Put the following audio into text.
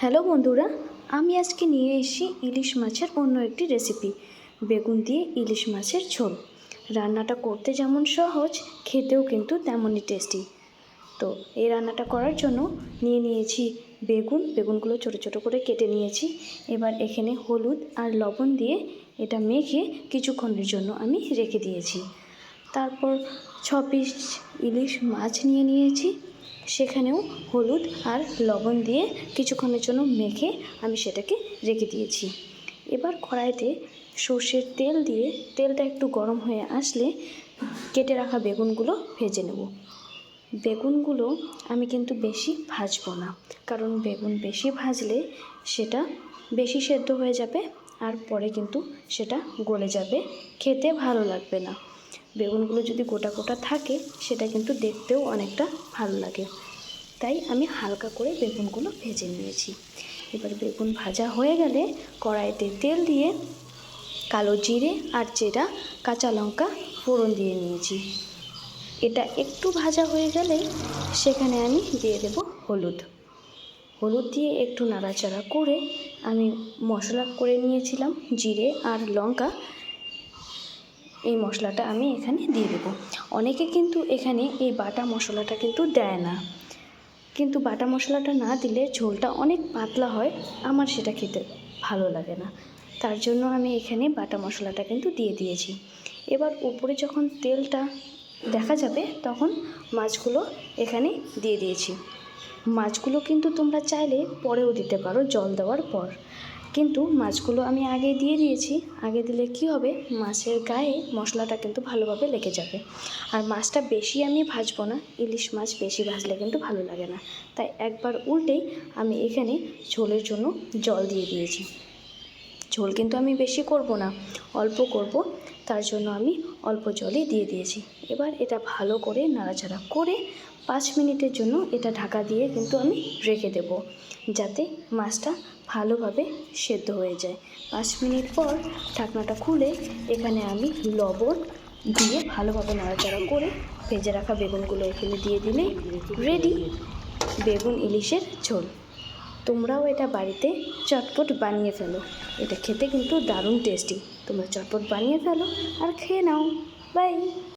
Hello বন্ধুরা, আমি আজকে নিয়ে এসেছি ইলিশ মাছের অন্য একটি রেসিপি, বেগুন দিয়ে ইলিশ মাছের ঝোল। রান্নাটা করতে যেমন সহজ, খেতেও কিন্তু তেমনই টেস্টি তো এই রান্নাটা করার জন্য নিয়ে নিয়েছি বেগুন, বেগুনগুলো ছোটো ছোটো করে কেটে নিয়েছি। এবার এখানে হলুদ আর লবণ দিয়ে এটা মেখে কিছুক্ষণের জন্য আমি রেখে দিয়েছি। তারপর ছ পিস ইলিশ মাছ নিয়ে নিয়েছি। সেখানেও হলুদ আর লবণ দিয়ে কিছুক্ষণের জন্য মেখে আমি সেটাকে রেখে দিয়েছি। এবার কড়াইতে সর্ষের তেল দিয়ে তেলটা একটু গরম হয়ে আসলে কেটে রাখা বেগুনগুলো ভেজে নেব। বেগুনগুলো আমি কিন্তু বেশি ভাজবো না, কারণ বেগুন বেশি ভাজলে সেটা বেশি সেদ্ধ হয়ে যাবে আর পরে কিন্তু সেটা গলে যাবে। খেতে ভালো লাগবে না। বেগুনগুলো যদি গোটা গোটা থাকে, সেটা কিন্তু দেখতেও অনেকটা ভালো লাগে। তাই আমি হালকা করে বেগুনগুলো ভেজে নিয়েছি। এবার বেগুন ভাজা হয়ে গেলে কড়াইতে তেল দিয়ে কালো জিরে আর চেরা কাঁচা লঙ্কা ফোড়ন দিয়ে নিয়েছি। এটা একটু ভাজা হয়ে গেলে সেখানে আমি দিয়ে দেব হলুদ। হলুদ দিয়ে একটু নাড়াচাড়া করে আমি মশলা করে নিয়েছিলাম, জিরে আর লঙ্কা। এই মশলাটা আমি এখানে দিয়ে দেবো। অনেকে কিন্তু এখানে এই বাটা মশলাটা কিন্তু দেয় না। কিন্তু বাটা মশলাটা না দিলে ঝোলটা অনেক পাতলা হয়, আমার সেটা খেতে ভালো লাগে না। তার জন্য আমি এখানে বাটা মশলাটা কিন্তু দিয়ে দিয়েছি। এবার উপরে যখন তেলটা দেখা যাবে, তখন মাছগুলো এখানে দিয়ে দিয়েছি। মাছগুলো কিন্তু তোমরা চাইলে পরেও দিতে পারো, জল দেওয়ার পর। কিন্তু মাছগুলো আমি আগে দিয়ে দিয়েছি। আগে দিলে কি হবে? মাছের গায়ে মশলাটা কিন্তু ভালোভাবে লেগে যাবে। আর মাছটা বেশি আমি ভাজবো না, ইলিশ মাছ বেশি ভাজলে কিন্তু ভালো লাগে না। তাই একবার উল্টেই আমি এখানে ঝোলের জন্য জল দিয়ে দিয়েছি। ঝোল কিন্তু আমি বেশি করব না, অল্প করব। তার জন্য আমি অল্প জলই দিয়ে দিয়েছি। এবার এটা ভালো করে নাড়াচাড়া করে পাঁচ মিনিটের জন্য এটা ঢাকা দিয়ে কিন্তু আমি রেখে দেব, যাতে মাছটা ভালোভাবে সেদ্ধ হয়ে যায়। পাঁচ মিনিট পর ঢাকনাটা খুলে এখানে আমি লবণ দিয়ে ভালোভাবে নাড়াচাড়া করে ভেজে রাখা বেগুনগুলো এখানে দিয়ে দিলেই রেডি বেগুন ইলিশের ঝোল। তোমরাও এটা বাড়িতে চটপট বানিয়ে ফেলো। এটা খেতে কিন্তু দারুণ টেস্টি তোমরা চটপট বানিয়ে ফেলো আর খেয়ে নাও। বাই